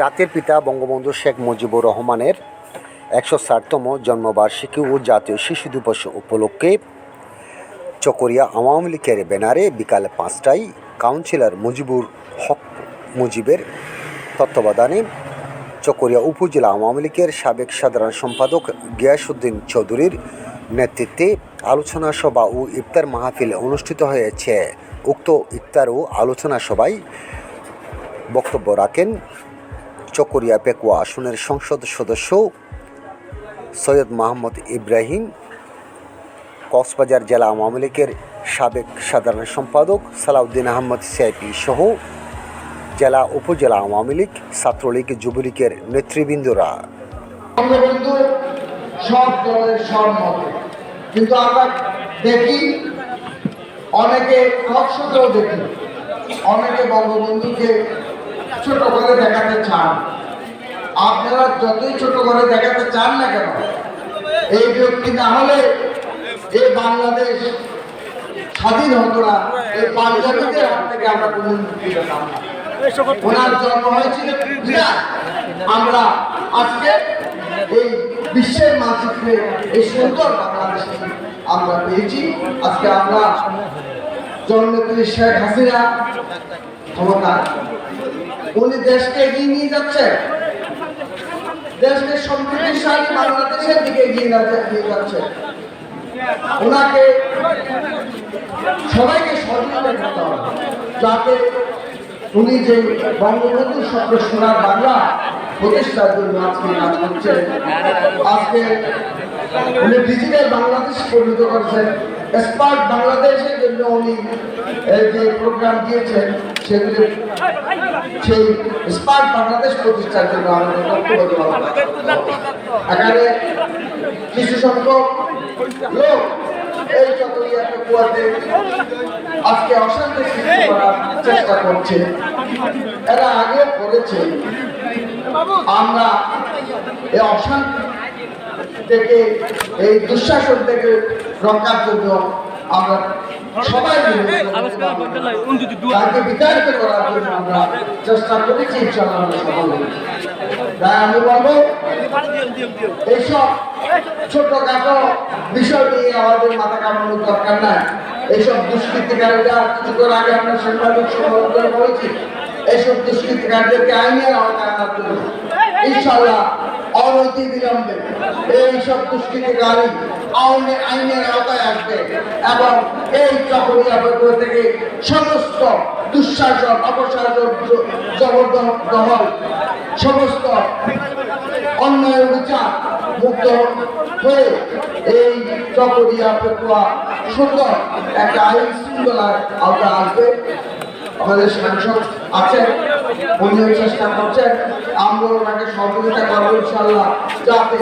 জাতির পিতা বঙ্গবন্ধু শেখ মুজিবুর রহমানের একশো ষাটতম জন্মবার্ষিকী ও জাতীয় শিশু দিবস উপলক্ষে চকরিয়া আওয়ামী লীগের ব্যানারে বিকাল পাঁচটায় কাউন্সিলর মুজিবুর হক মুজিবের তত্ত্বাবধানে চকরিয়া উপজেলা আওয়ামী লীগের সাবেক সাধারণ সম্পাদক গিয়াসুদ্দিন চৌধুরীর নেতৃত্বে আলোচনা সভা ও ইফতার মাহফিল অনুষ্ঠিত হয়েছে। উক্ত ইফতার ও আলোচনা সভায় বক্তব্য রাখেন চকরিয়া পেকুয়া আসনের সংসদ সদস্য সৈয়দ মাহমুদ ইব্রাহিম, কক্সবাজার জেলা আওয়ামী লীগের সাবেক সাধারণ সম্পাদক সালাউদ্দিন আহমদ সিআইপি সহ জেলা উপজেলা আওয়ামী লীগ, ছাত্রলীগ, যুবলীগের নেতৃবৃন্দরা। কিন্তু আমরা দেখি, অনেকে দেখি, অনেকে বঙ্গবন্ধুকে ছোট করে দেখাতে চান। আপনারা যতই ছোট করে দেখাতে চান না কেন, এই ব্যক্তি না হলে এই বাংলাদেশ স্বাধীন হতো না। এই পাঞ্জাবিদের হাত থেকে আমরা কোনো মুক্তি পেতাম ওনার জন্ম হয়েছিল আমরা আজকে এই বিশ্বের মানচিত্রে এই সুন্দর বাংলাদেশ আমরা পেয়েছি। আজকে আমরা জননেত্রী শেখ হাসিনা ক্ষমতা উনি দেশকে এগিয়ে নিয়ে যাচ্ছে। দেশকে সমৃদ্ধিশালী বাংলাদেশের দিকে এগিয়ে নিয়ে যাচ্ছে। ওনাকে সবাইকে সহযোগিতা করতে হবে যাতে উনি যে বঙ্গবন্ধুর স্বপ্ন সোনার বাংলা প্রতিষ্ঠার জন্য আজকে কাজ করছেন, আজকে উনি ডিজিটাল বাংলাদেশ পরিণত করেছেন। স্মার্ট বাংলাদেশের জন্য উনি এই যে প্রোগ্রাম দিয়েছেন, সেগুলি সেই স্মার্ট বাংলাদেশ প্রতিষ্ঠার জন্য আমাদের। এখানে কিছু সংখ্যক লোক এই চকরিয়া কুয়াতে আজকে অশান্তি সৃষ্টি করার চেষ্টা করছে এরা আগে করেছে আমরা এই অশান্তি থেকে এই দুঃশাসন থেকে রক্ষার জন্য আমরা সবাই মিলে তাকে বিতাড়িত করার জন্য আমরা চেষ্টা করেছি ইনশাআল্লাহ সফল হয়েছি তাই আমি বলব এইসব ছোটখাটো বিষয় নিয়ে আমাদের মাথা কামানোর দরকার নাই। এইসব দুষ্কৃতিকারীরা কিছুক্ষণ আগে আমরা সাংবাদিক সম্মেলন বলেছি এইসব দুষ্কৃতিকারীদেরকে আইনের আওতায় আনার জন্য অনৈতিক বিলম্বে। এইসব দুষ্কৃতিকারী আইনে আইনের আওতায় আসবে এবং এই চকরিয়া প্রকল্প থেকে সমস্ত দুঃশাসন, অপশাসন, জবরদখল, সমস্ত অন্যায় বিচার মুক্ত হয়ে এই চকরিয়া পেকুয়া সুন্দর একটা আইন শৃঙ্খলার আওতায় আসবে। আমাদের সাংসদ আছেন উনিও চেষ্টা করছেন সহযোগিতা করব ইনশাল্লাহ যাতে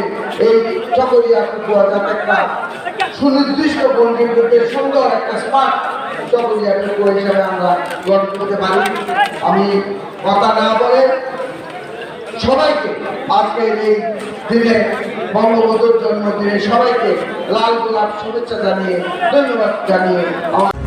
এই চকরিয়া পেকুয়া যাতে একটা সুনির্দিষ্ট সুন্দর একটা চকরিয়া পেকুয়া হিসাবে আমরা গঠন করতে পারি। আমি কথা না বলে সবাইকে আজকের এই দিনে বঙ্গবন্ধুর জন্মদিনে সবাইকে লাল গোলাপ শুভেচ্ছা জানিয়ে, ধন্যবাদ জানিয়ে আমার